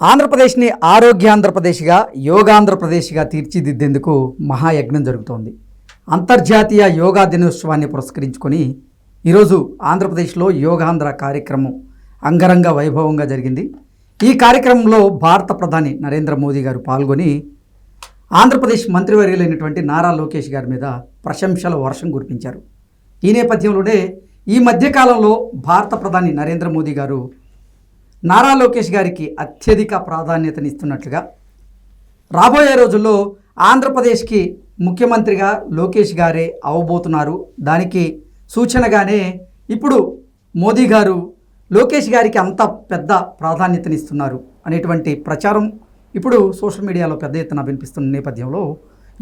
ఆంధ్రప్రదేశ్ని ఆరోగ్యాంధ్రప్రదేశ్గా యోగాంధ్రప్రదేశ్గా తీర్చిదిద్దేందుకు మహాయజ్ఞం జరుగుతోంది. అంతర్జాతీయ యోగా దినోత్సవాన్ని పురస్కరించుకొని ఈరోజు ఆంధ్రప్రదేశ్లో యోగాంధ్ర కార్యక్రమం అంగరంగ వైభవంగా జరిగింది. ఈ కార్యక్రమంలో భారత ప్రధాని నరేంద్ర మోదీ గారు పాల్గొని ఆంధ్రప్రదేశ్ మంత్రివర్యులైనటువంటి నారా లోకేష్ గారి మీద ప్రశంసల వర్షం కురిపించారు. ఈ నేపథ్యంలోనే ఈ మధ్యకాలంలో భారత ప్రధాని నరేంద్ర మోదీ గారు నారా లోకేష్ గారికి అత్యధిక ప్రాధాన్యతనిస్తున్నట్లుగా రాబోయే రోజుల్లో ఆంధ్రప్రదేశ్కి ముఖ్యమంత్రిగా లోకేష్ గారే అవబోతున్నారు. దానికి సూచనగానే ఇప్పుడు మోదీ గారు లోకేష్ గారికి అంత పెద్ద ప్రాధాన్యతనిస్తున్నారు అనేటువంటి ప్రచారం ఇప్పుడు సోషల్ మీడియాలో పెద్ద ఎత్తున వినిపిస్తున్న నేపథ్యంలో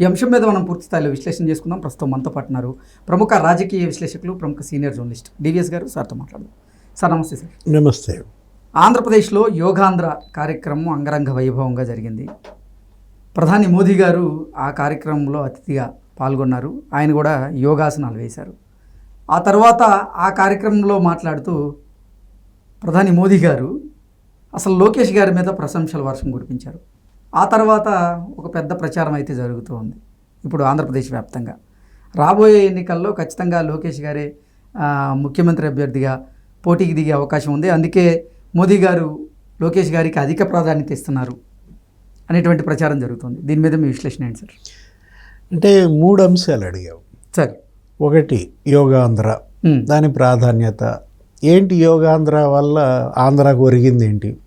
ఈ అంశం మీద మనం పూర్తి స్థాయిలో విశ్లేషణ చేసుకుందాం. ప్రస్తుతం మనతో పాటున్నారు ప్రముఖ రాజకీయ విశ్లేషకులు ప్రముఖ సీనియర్ జర్నలిస్ట్ డివిఎస్ గారు. సార్తో మాట్లాడదాం. సార్ నమస్తే సార్. నమస్తే. ఆంధ్రప్రదేశ్లో యోగాంధ్ర కార్యక్రమం అంగరంగ వైభవంగా జరిగింది. ప్రధాని మోదీ గారు ఆ కార్యక్రమంలో అతిథిగా పాల్గొన్నారు. ఆయన కూడా యోగాసనాలు వేశారు. ఆ తర్వాత ఆ కార్యక్రమంలో మాట్లాడుతూ ప్రధాని మోదీ గారు అసలు లోకేష్ గారి మీద ప్రశంసల వర్షం కురిపించారు. ఆ తర్వాత ఒక పెద్ద ప్రచారం అయితే జరుగుతూ ఉంది. ఇప్పుడు ఆంధ్రప్రదేశ్ వ్యాప్తంగా. రాబోయే ఎన్నికల్లో ఖచ్చితంగా లోకేష్ గారే ముఖ్యమంత్రి అభ్యర్థిగా పోటీకి దిగే అవకాశం ఉంది. అందుకే మోదీ గారు లోకేష్ గారికి అధిక ప్రాధాన్యత ఇస్తున్నారు అనేటువంటి ప్రచారం జరుగుతుంది. దీని మీద మీ విశ్లేషణ ఏంటి సార్? అంటే మూడు అంశాలు అడిగావు. సార్. ఒకటి యోగాంధ్ర. దాని ప్రాధాన్యత. ఏంటి యోగాంధ్ర వల్ల ఆంధ్రాకు ఒరిగింది ఏంటి?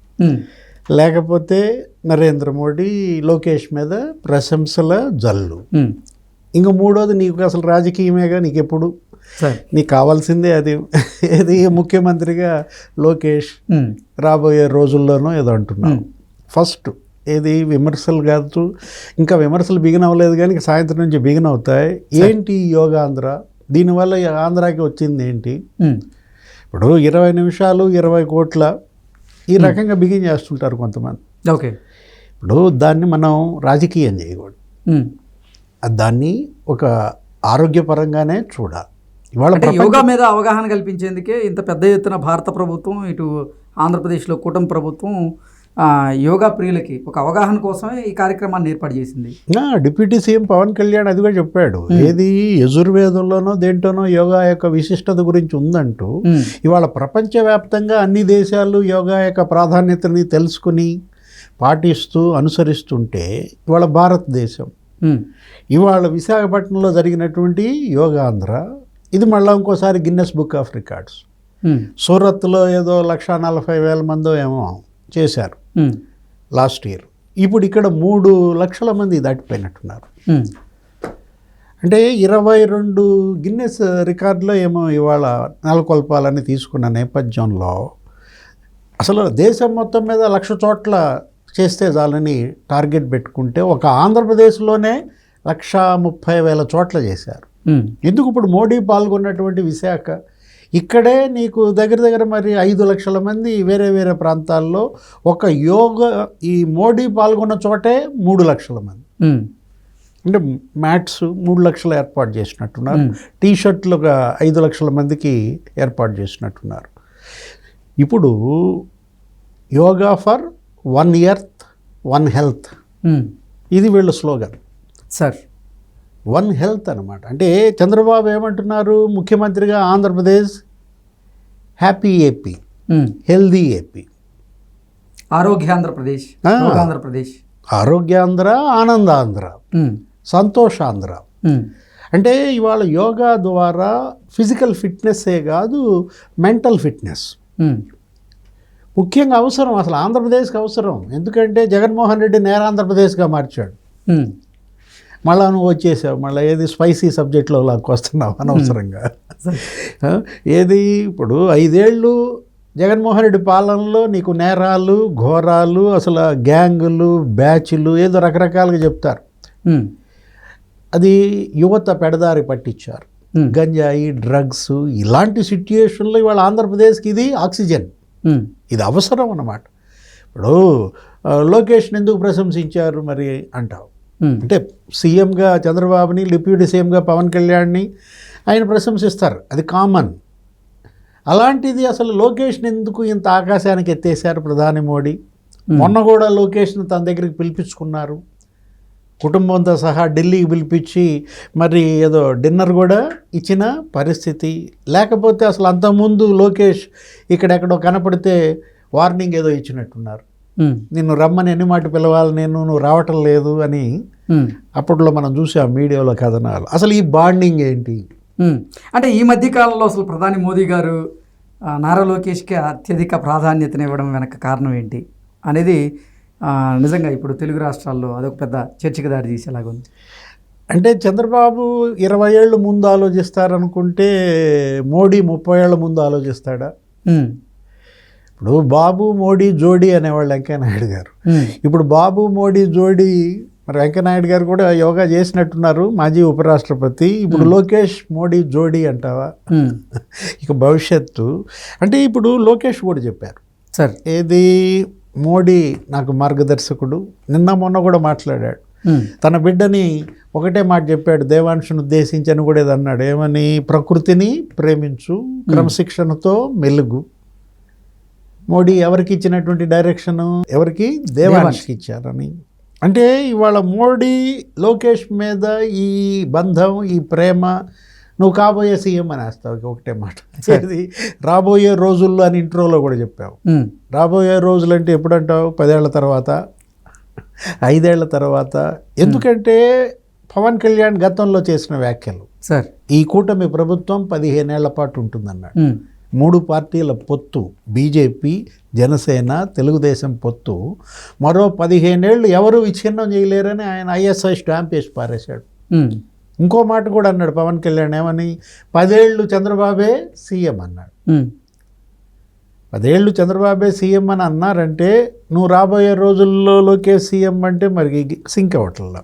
లేకపోతే నరేంద్ర మోడీ లోకేష్ మీద ప్రశంసల జల్లు. ఇంక మూడోది నీకు అసలు రాజకీయమేగా నీకు ఎప్పుడు నీకు కావాల్సిందే అది. ఏది ముఖ్యమంత్రిగా లోకేష్ రాబోయే రోజుల్లోనో ఏదో అంటున్నాం ఉమ్, ఫస్ట్ ఏది విమర్శలు కాదు. ఇంకా విమర్శలు బిగిన్ అవ్వలేదు కానీ సాయంత్రం నుంచి బిగిన్ అవుతాయి. ఏంటి యోగాంధ్ర? దీనివల్ల ఆంధ్రాకి వచ్చింది ఏంటి? ఇప్పుడు ఇరవై నిమిషాలు ఇరవై కోట్ల ఈ రకంగా బిగిన్ చేస్తుంటారు కొంతమంది. ఓకే. ఇప్పుడు దాన్ని మనం రాజకీయం చేయకూడదు. దాన్ని ఒక ఆరోగ్యపరంగానే చూడాలి. ఇవాళ యోగా మీద అవగాహన కల్పించేందుకే ఇంత పెద్ద ఎత్తున భారత ప్రభుత్వం ఇటు ఆంధ్రప్రదేశ్లో కూటమి ప్రభుత్వం యోగా ప్రియులకి ఒక అవగాహన కోసమే ఈ కార్యక్రమాన్ని ఏర్పాటు చేసింది. డిప్యూటీ సీఎం పవన్ కళ్యాణ్ అది కూడా చెప్పాడు. ఏది యజుర్వేదంలోనో దేంటోనో యోగా యొక్క విశిష్టత గురించి ఉందంటూ ఇవాళ ప్రపంచవ్యాప్తంగా అన్ని దేశాలు యోగా యొక్క ప్రాధాన్యతని తెలుసుకుని పాటిస్తూ అనుసరిస్తుంటే ఇవాళ భారతదేశం ఇవాళ విశాఖపట్నంలో జరిగినటువంటి యోగాంధ్ర ఇది మళ్ళీ ఇంకోసారి గిన్నెస్ బుక్ ఆఫ్ రికార్డ్స్ సూరత్లో ఏదో లక్ష నలభై వేల మందో ఏమో చేశారు ఉమ్, లాస్ట్ ఇయర్. ఇప్పుడు ఇక్కడ మూడు లక్షల మంది దాటిపోయినట్టున్నారు. ఉమ్, అంటే ఇరవై రెండు గిన్నెస్ రికార్డులో ఏమో ఇవాళ నెలకొల్పాలని తీసుకున్న నేపథ్యంలో అసలు దేశం మొత్తం మీద లక్ష చోట్ల చేస్తే చాలని టార్గెట్ పెట్టుకుంటే ఒక ఆంధ్రప్రదేశ్లోనే లక్ష ముప్పై వేల చోట్ల చేశారు. ఎందుకు ఇప్పుడు మోడీ పాల్గొన్నటువంటి విశాఖ? ఇక్కడే నీకు దగ్గర దగ్గర మరి ఐదు లక్షల మంది వేరే వేరే ప్రాంతాల్లో ఒక యోగ ఈ మోడీ పాల్గొన్న చోటే మూడు లక్షల మంది. అంటే మ్యాట్స్ మూడు లక్షలు ఏర్పాటు చేసినట్టున్నారు. టీ ఒక ఐదు లక్షల మందికి ఏర్పాటు చేసినట్టున్నారు. ఇప్పుడు yoga for one earth one health. ఇది వీళ్ళ స్లోగన్. సార్. వన్ హెల్త్ అనమాట అంటే చంద్రబాబు ఏమంటున్నారు? ముఖ్యమంత్రిగా Andhra Pradesh happy AP. Healthy AP. ఆరోగ్యాంధ్రప్రదేశ్ ఆ. యోగాంధ్రప్రదేశ్ ఆరోగ్యాంధ్ర ఆనందాంధ్ర ఉమ్, సంతోషాంధ్ర ఉమ్, అంటే ఇవాళ యోగా ద్వారా ఫిజికల్ ఫిట్నెస్సే కాదు మెంటల్ ఫిట్నెస్. ముఖ్యంగా అవసరం అసలు ఆంధ్రప్రదేశ్కి అవసరం. ఎందుకంటే జగన్మోహన్ రెడ్డి నేర ఆంధ్రప్రదేశ్గా మార్చాడు. మళ్ళా నువ్వు వచ్చేసావు మళ్ళీ ఏది స్పైసీ సబ్జెక్ట్లో లాక్కు వస్తున్నావు అనవసరంగా. ఏది ఇప్పుడు ఐదేళ్ళు జగన్మోహన్ రెడ్డి పాలనలో నీకు నేరాలు ఘోరాలు అసలు గ్యాంగులు బ్యాచ్లు ఏదో రకరకాలుగా చెప్తారు. అది యువత పెడదారి పట్టించారు. గంజాయి డ్రగ్స్ ఇలాంటి సిట్యుయేషన్లో ఇవాళ ఆంధ్రప్రదేశ్కి ఇది ఆక్సిజన్. ఇది అవసరం అన్నమాట. ఇప్పుడు ఆ, లోకేష్ని ఎందుకు ప్రశంసించారు మరి అంటావు? అంటే సీఎంగా చంద్రబాబుని డిప్యూటీ సీఎంగా పవన్ కళ్యాణ్ని ఆయన ప్రశంసిస్తారు. అది కామన్. అలాంటిది అసలు లోకేష్ని ఎందుకు ఇంత ఆకాశానికి ఎత్తేసారు ప్రధాని మోడీ? మొన్న కూడా లోకేష్ను తన దగ్గరికి పిలిపించుకున్నారు. కుటుంబంతో సహా ఢిల్లీకి పిలిపించి మరి ఏదో డిన్నర్ కూడా ఇచ్చిన పరిస్థితి. లేకపోతే అసలు అంతకుముందు లోకేష్ ఇక్కడెక్కడో కనపడితే వార్నింగ్ ఏదో ఇచ్చినట్టున్నారు. నిన్ను రమ్మని ఎన్ని మాట పిలవాలి నేను నువ్వు రావటం లేదు అని అప్పట్లో మనం చూసాం మీడియాలో కథనాలు. అసలు ఈ బాండింగ్ ఏంటి. అంటే ఈ మధ్య కాలంలో అసలు ప్రధాని మోదీ గారు నారా లోకేష్కి అత్యధిక ప్రాధాన్యతనివ్వడం వెనక కారణం ఏంటి అనేది నిజంగా ఇప్పుడు తెలుగు రాష్ట్రాల్లో అదొక పెద్ద చర్చకు దారి తీసేలాగా ఉంది. అంటే చంద్రబాబు ఇరవై ఏళ్ళు ముందు ఆలోచిస్తారనుకుంటే మోడీ ముప్పై ఏళ్ళ ముందు ఆలోచిస్తాడా? ఇప్పుడు బాబు మోడీ జోడీ అనేవాళ్ళు వెంకయ్యనాయుడు గారు. ఇప్పుడు బాబు మోడీ జోడీ మరి వెంకయ్యనాయుడు గారు కూడా యోగా చేసినట్టున్నారు మాజీ ఉపరాష్ట్రపతి. ఇప్పుడు లోకేష్ మోడీ జోడీ అంటావా. ఇక భవిష్యత్తు. అంటే ఇప్పుడు లోకేష్ కూడా చెప్పారు. సరే. ఏది? మోడీ నాకు మార్గదర్శకుడు. నిన్న మొన్న కూడా మాట్లాడాడు. తన బిడ్డని ఒకటే మాట చెప్పాడు దేవాంశను ఉద్దేశించి అని కూడా ఇది అన్నాడు. ఏమని? ప్రకృతిని ప్రేమించు క్రమశిక్షణతో మెలుగు. మోడీ ఎవరికి ఇచ్చినటువంటి డైరెక్షన్? ఎవరికి? దేవాంశకి. ఇచ్చారని. అంటే ఇవాళ మోడీ లోకేష్ మీద ఈ బంధం ఈ ప్రేమ నువ్వు కాబోయే సీఎం అని వేస్తావు ఒకటే మాట. ఇది రాబోయే రోజుల్లో అని ఇంట్రోలో కూడా చెప్పావు. రాబోయే రోజులు అంటే ఎప్పుడంటావు? పదేళ్ళ తర్వాత ఐదేళ్ళ తర్వాత. ఎందుకంటే పవన్ కళ్యాణ్ గతంలో చేసిన వ్యాఖ్యలు. సరే. ఈ కూటమి ప్రభుత్వం పదిహేనేళ్ళ పాటు ఉంటుందన్నాడు. మూడు పార్టీల పొత్తు బీజేపీ జనసేన తెలుగుదేశం పొత్తు. మరో పదిహేనేళ్ళు ఎవరు విచ్ఛిన్నం చేయలేరని ఆయన ఐఎస్ఐ స్టాంప్ వేసి పారేశాడు. ఇంకో మాట కూడా అన్నాడు పవన్ కళ్యాణ్ ఏమని? పదేళ్ళు చంద్రబాబే సీఎం అన్నాడు. పదేళ్ళు చంద్రబాబే సీఎం అని అన్నారంటే నువ్వు రాబోయే రోజుల్లో లోకేష్ సీఎం అంటే మరి సింక్ అవ్వట్లా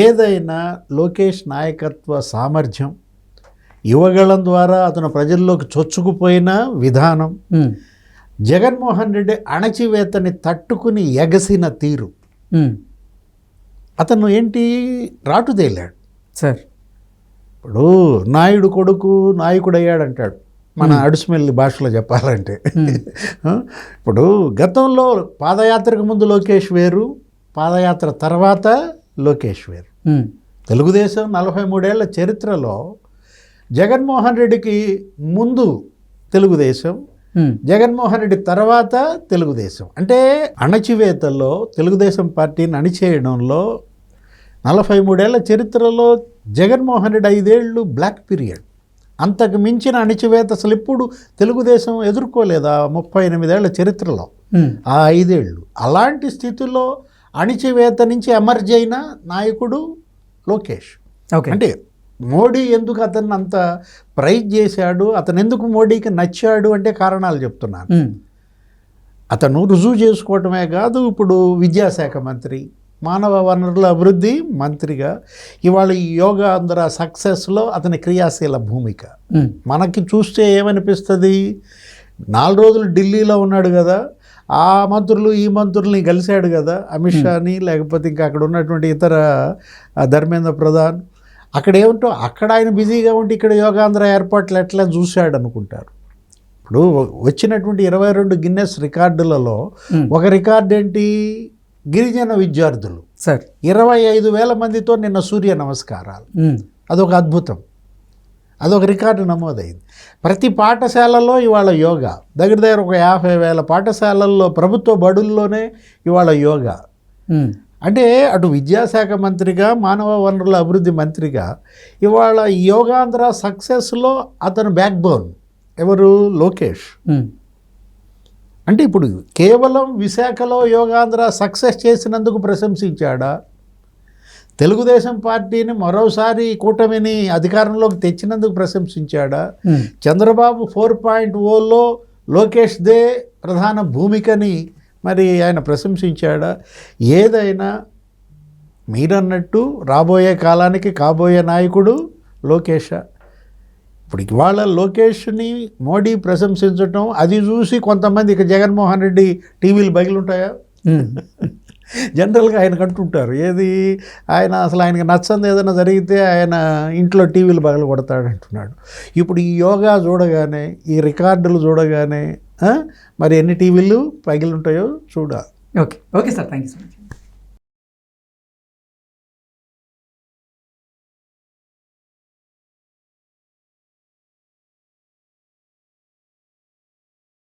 ఏదైనా లోకేష్ నాయకత్వ సామర్థ్యం యువగళం ద్వారా అతను ప్రజల్లోకి చొచ్చుకుపోయిన విధానం జగన్మోహన్ రెడ్డి అణచివేతని తట్టుకుని ఎగసిన తీరు. అతను ఏంటి? రాటుదేలాడు సరే. ఇప్పుడు నాయుడు కొడుకు నాయకుడు అయ్యాడంటాడు మన అడుసుమెల్లి భాషలో చెప్పాలంటే. ఇప్పుడు గతంలో పాదయాత్రకు ముందు లోకేష్ వేరు పాదయాత్ర తర్వాత లోకేష్ వేరు. తెలుగుదేశం నలభై మూడేళ్ళ చరిత్రలో జగన్మోహన్ రెడ్డికి ముందు తెలుగుదేశం జగన్మోహన్ రెడ్డి తర్వాత తెలుగుదేశం. అంటే అణచివేతల్లో తెలుగుదేశం పార్టీని అణిచేయడంలో నలభై మూడేళ్ళ చరిత్రలో జగన్మోహన్ రెడ్డి ఐదేళ్ళు బ్లాక్ పీరియడ్. అంతకు మించిన అణిచివేత అసలు ఇప్పుడు తెలుగుదేశం ఎదుర్కోలేదా ముప్పై ఎనిమిదేళ్ళ చరిత్రలో? ఆ ఐదేళ్ళు అలాంటి స్థితిలో అణిచివేత నుంచి ఎమర్జ్ అయిన నాయకుడు లోకేష్. ఓకే. అంటే మోడీ ఎందుకు అతన్ని అంత ప్రైజ్ చేశాడు? అతను ఎందుకు మోడీకి నచ్చాడు అంటే కారణాలు చెప్తున్నాను. అతను రుజువు చేసుకోవటమే కాదు ఇప్పుడు విద్యాశాఖ మంత్రి మానవ వనరుల అభివృద్ధి మంత్రిగా ఇవాళ ఈ యోగా అందర సక్సెస్లో అతని క్రియాశీల భూమిక. మనకి చూస్తే ఏమనిపిస్తుంది? నాలుగు రోజులు ఢిల్లీలో ఉన్నాడు కదా ఆ మంత్రులు ఈ మంత్రుల్ని కలిశాడు కదా అమిత్ షాని లేకపోతే ఇంకా అక్కడ ఉన్నటువంటి ఇతర ధర్మేంద్ర ప్రధాన్ అక్కడ ఏమిటో అక్కడ ఆయన బిజీగా ఉండి ఇక్కడ యోగాంధ్ర ఏర్పాట్లు ఎట్లా చూశాడు అనుకుంటారు ఇప్పుడు వచ్చినటువంటి ఇరవై రెండు గిన్నెస్ రికార్డులలో. ఒక రికార్డు ఏంటి? గిరిజన విద్యార్థులు. సరే. ఇరవై ఐదు వేల మందితో నిన్న సూర్య నమస్కారాలు. అదొక అద్భుతం. అదొక రికార్డు నమోదైంది. ప్రతి పాఠశాలలో ఇవాళ యోగా. దగ్గర దగ్గర ఒక యాభై వేల పాఠశాలల్లో ప్రభుత్వ బడుల్లోనే ఇవాళ యోగా. అంటే అటు విద్యాశాఖ మంత్రిగా మానవ వనరుల అభివృద్ధి మంత్రిగా ఇవాళ యోగాంధ్ర సక్సెస్లో అతను బ్యాక్ బోన్ ఎవరు? లోకేష్. అంటే ఇప్పుడు కేవలం విశాఖలో యోగాంధ్ర సక్సెస్ చేసినందుకు ప్రశంసించాడా? తెలుగుదేశం పార్టీని మరోసారి కూటమిని అధికారంలోకి తెచ్చినందుకు ప్రశంసించాడా? చంద్రబాబు ఫోర్ పాయింట్ ఓలో లోకేష్ దే ప్రధాన భూమికని మరి ఆయన ప్రశంసించాడా? ఏదైనా మీరన్నట్టు రాబోయే కాలానికి కాబోయే నాయకుడు లోకేష. ఇప్పుడు ఇవాళ లోకేష్ని మోడీ ప్రశంసించటం అది చూసి కొంతమంది ఇక జగన్మోహన్ రెడ్డి టీవీలు బగిలుంటాయా జనరల్గా ఆయన కంటుంటారు ఏది ఆయన అసలు ఆయనకి నచ్చంది ఏదైనా జరిగితే ఆయన ఇంట్లో టీవీలు పగల కొడతాడు అంటున్నాడు ఇప్పుడు ఈ యోగా చూడగానే ఈ రికార్డులు చూడగానే? మరి ఎన్ని టీవీలు పగిలి ఉంటాయో చూడాలి okay. Okay sir. Thank you so much.